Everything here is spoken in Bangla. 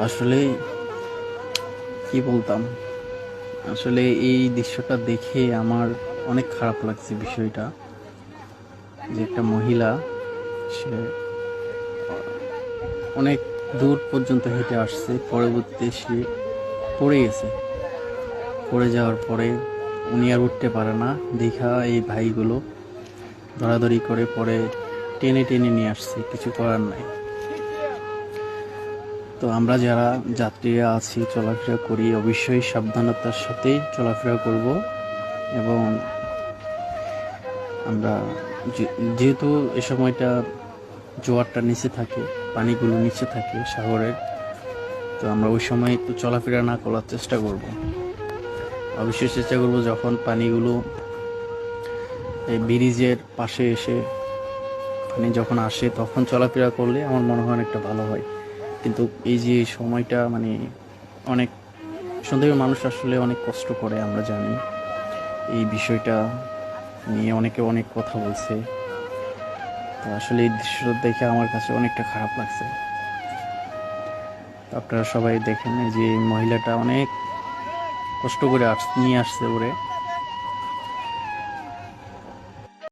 আসলে কি বলতাম? আসলে এই দৃশ্যটা দেখে আমার অনেক খারাপ লাগছে বিষয়টা। যে একটা মহিলা, সে অনেক দূর পর্যন্ত হেঁটে আসছে, পরবর্তীতে সে পড়ে গেছে। পড়ে যাওয়ার পরে উনি আর উঠতে পারে না, দেখা এই ভাইগুলো ধরাধরি করে পরে টেনে টেনে নিয়ে আসছে, কিছু করার নাই। তো আমরা যারা যাত্রীরা আছি, চলাফেরা করি, অবশ্যই সাবধানতার সাথেই চলাফেরা করব এবং আমরা যেহেতু এ সময়টা জোয়ারটা নিচে থাকে, পানিগুলো নিচে থাকে সাগরের তো আমরা ওই সময় একটু চলাফেরা না করার চেষ্টা করব। অবশ্যই চেষ্টা করব যখন পানিগুলো এই ব্রিজের পাশে এসে, পানি যখন আসে তখন চলাফেরা করলে আমার মনে হয় অনেকটা ভালো হয়। কিন্তু এই যে সময়টা মানে অনেক সন্দেহের মানুষ আসলে অনেক কষ্ট করে, আমরা জানি। এই বিষয়টা নিয়ে অনেকে অনেক কথা বলছে। তো আসলে এই দৃশ্যটা দেখে আমার কাছে অনেকটা খারাপ লাগছে। আপনারা সবাই দেখেন যে মহিলাটা অনেক কষ্ট করে আস, নিয়ে আসছে ওরে।